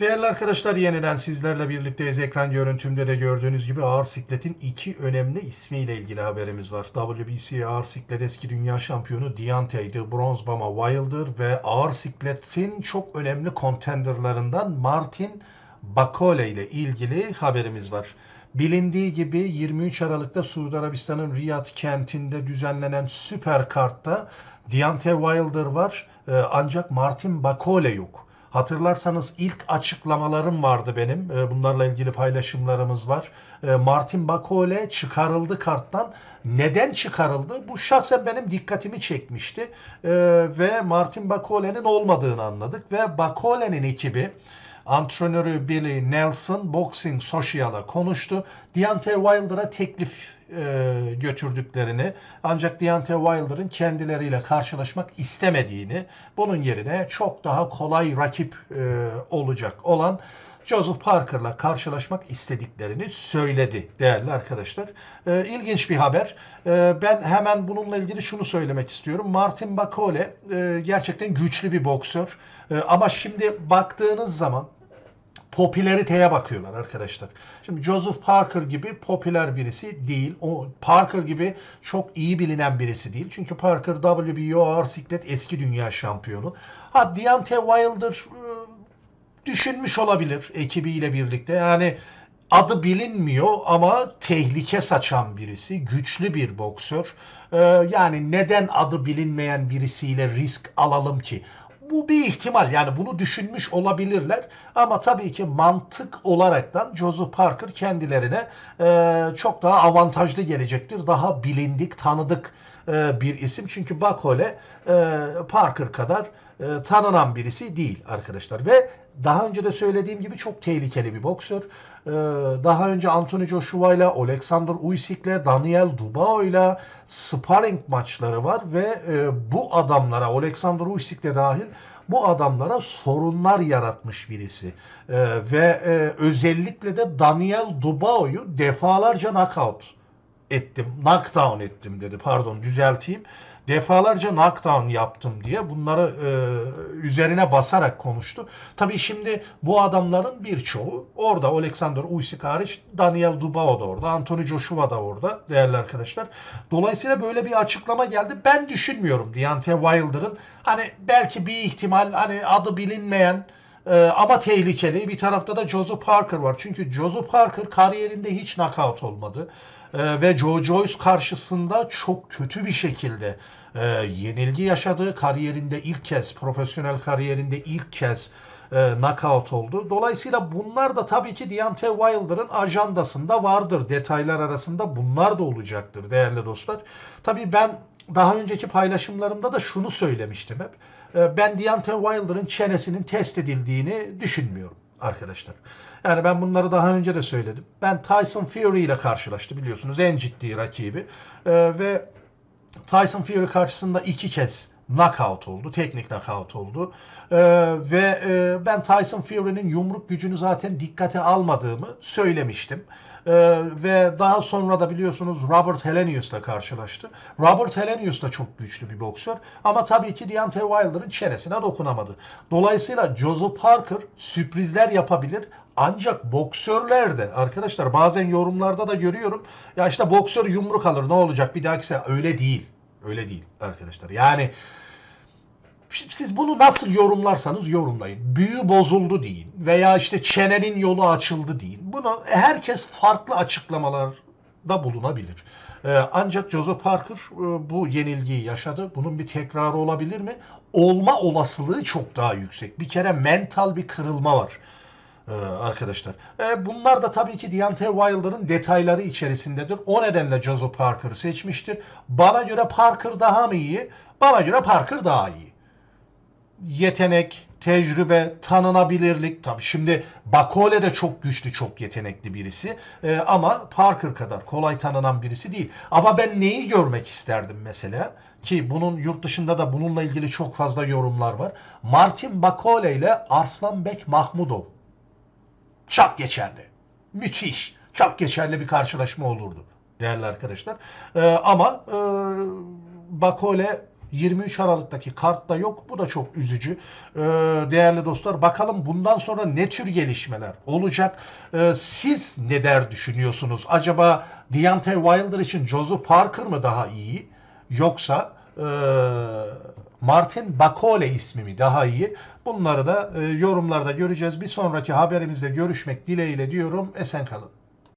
Değerli arkadaşlar yeniden sizlerle birlikteyiz. Ekran görüntümde de gördüğünüz gibi ağır sikletin iki önemli ismiyle ilgili haberimiz var. WBC ağır siklet eski dünya şampiyonu Deontay The Bronze Bama Wilder ve ağır sikletin çok önemli contenderlarından Martin Bakole ile ilgili haberimiz var. Bilindiği gibi 23 Aralık'ta Suudi Arabistan'ın Riyad kentinde düzenlenen süper kartta Deontay Wilder var e, ancak Martin Bakole yok. Hatırlarsanız ilk açıklamalarım vardı benim. E, Bunlarla ilgili paylaşımlarımız var. E, Martin Bakole çıkarıldı karttan. Neden çıkarıldı? Bu şahsen benim dikkatimi çekmişti. E, Ve Martin Bakole'nin olmadığını anladık. Ve Bakole'nin ekibi antrenörü Billy Nelson Boxing Social'a konuştu. Deontay Wilder'a teklif e, götürdüklerini ancak Deontay Wilder'ın kendileriyle karşılaşmak istemediğini bunun yerine çok daha kolay rakip e, olacak olan Joseph Parker'la karşılaşmak istediklerini söyledi değerli arkadaşlar. E, ilginç bir haber. E, ben hemen bununla ilgili şunu söylemek istiyorum. Martin Bakole e, gerçekten güçlü bir boksör. E, ama şimdi baktığınız zaman popülariteye bakıyorlar arkadaşlar. Şimdi Joseph Parker gibi popüler birisi değil. O Parker gibi çok iyi bilinen birisi değil. Çünkü Parker WBO ağır siklet eski dünya şampiyonu. Ha Deontay Wilder e, düşünmüş olabilir ekibiyle birlikte. Yani adı bilinmiyor ama tehlike saçan birisi, güçlü bir boksör. Ee, yani neden adı bilinmeyen birisiyle risk alalım ki? Bu bir ihtimal yani bunu düşünmüş olabilirler ama tabii ki mantık olaraktan Joseph Parker kendilerine e, çok daha avantajlı gelecektir. Daha bilindik, tanıdık e, bir isim. Çünkü Bakole e, Parker kadar e, tanınan birisi değil arkadaşlar. Ve daha önce de söylediğim gibi çok tehlikeli bir boksör. E, daha önce Anthony Joshua ile, Alexander Usyk ile, Daniel Dubois ile sparring maçları var ve e, bu adamlara, Alexander Usyk de dahil bu adamlara sorunlar yaratmış birisi. E, ve e, özellikle de Daniel Dubois'u defalarca knockout ettim, knockdown ettim dedi. Pardon düzelteyim. Defalarca knockdown yaptım diye bunları e, üzerine basarak konuştu. Tabii şimdi bu adamların birçoğu orada. Alexander Usyk hariç Daniel Dubois da orada. Anthony Joshua da orada değerli arkadaşlar. Dolayısıyla böyle bir açıklama geldi. Ben düşünmüyorum Deontay Wilder'ın hani belki bir ihtimal hani adı bilinmeyen ee, ama tehlikeli. Bir tarafta da Joseph Parker var. Çünkü Joseph Parker kariyerinde hiç knockout olmadı. Ee, ve Joe Joyce karşısında çok kötü bir şekilde e, yenilgi yaşadı. Kariyerinde ilk kez, profesyonel kariyerinde ilk kez e, knockout oldu. Dolayısıyla bunlar da tabii ki Deontay Wilder'ın ajandasında vardır. Detaylar arasında bunlar da olacaktır değerli dostlar. Tabii ben daha önceki paylaşımlarımda da şunu söylemiştim hep. E, ben Deontay Wilder'ın çenesinin test edildiğini düşünmüyorum arkadaşlar. Yani ben bunları daha önce de söyledim. Ben Tyson Fury ile karşılaştı biliyorsunuz en ciddi rakibi. Ee, ve Tyson Fury karşısında iki kez knockout oldu. Teknik knockout oldu. Ee, ve e, ben Tyson Fury'nin yumruk gücünü zaten dikkate almadığımı söylemiştim. Ee, ve daha sonra da biliyorsunuz Robert Helenius'la karşılaştı. Robert Helenius da çok güçlü bir boksör ama tabii ki Deontay Wilder'ın çenesine dokunamadı. Dolayısıyla Joseph Parker sürprizler yapabilir ancak boksörler de arkadaşlar bazen yorumlarda da görüyorum ya işte boksör yumruk alır ne olacak bir dahaki öyle değil. Öyle değil arkadaşlar. Yani siz bunu nasıl yorumlarsanız yorumlayın. Büyü bozuldu deyin veya işte çenenin yolu açıldı deyin. Bunu herkes farklı açıklamalarda bulunabilir. Ee, ancak Joseph Parker e, bu yenilgiyi yaşadı. Bunun bir tekrarı olabilir mi? Olma olasılığı çok daha yüksek. Bir kere mental bir kırılma var e, arkadaşlar. E, bunlar da tabii ki Deontay Wilder'ın detayları içerisindedir. O nedenle Joseph Parker'ı seçmiştir. Bana göre Parker daha mı iyi? Bana göre Parker daha iyi yetenek, tecrübe, tanınabilirlik. Tabii şimdi Bakole de çok güçlü, çok yetenekli birisi. Ee, ama Parker kadar kolay tanınan birisi değil. Ama ben neyi görmek isterdim mesela? Ki bunun yurt dışında da bununla ilgili çok fazla yorumlar var. Martin Bakole ile Arslanbek Mahmudov. Çok geçerli. Müthiş. Çok geçerli bir karşılaşma olurdu değerli arkadaşlar. Ee, ama e, Bakole 23 Aralık'taki kartta yok. Bu da çok üzücü. Ee, değerli dostlar bakalım bundan sonra ne tür gelişmeler olacak? Ee, siz ne der düşünüyorsunuz? Acaba Deontay Wilder için Joseph Parker mı daha iyi? Yoksa e, Martin Bakole ismi mi daha iyi? Bunları da e, yorumlarda göreceğiz. Bir sonraki haberimizde görüşmek dileğiyle diyorum. Esen kalın.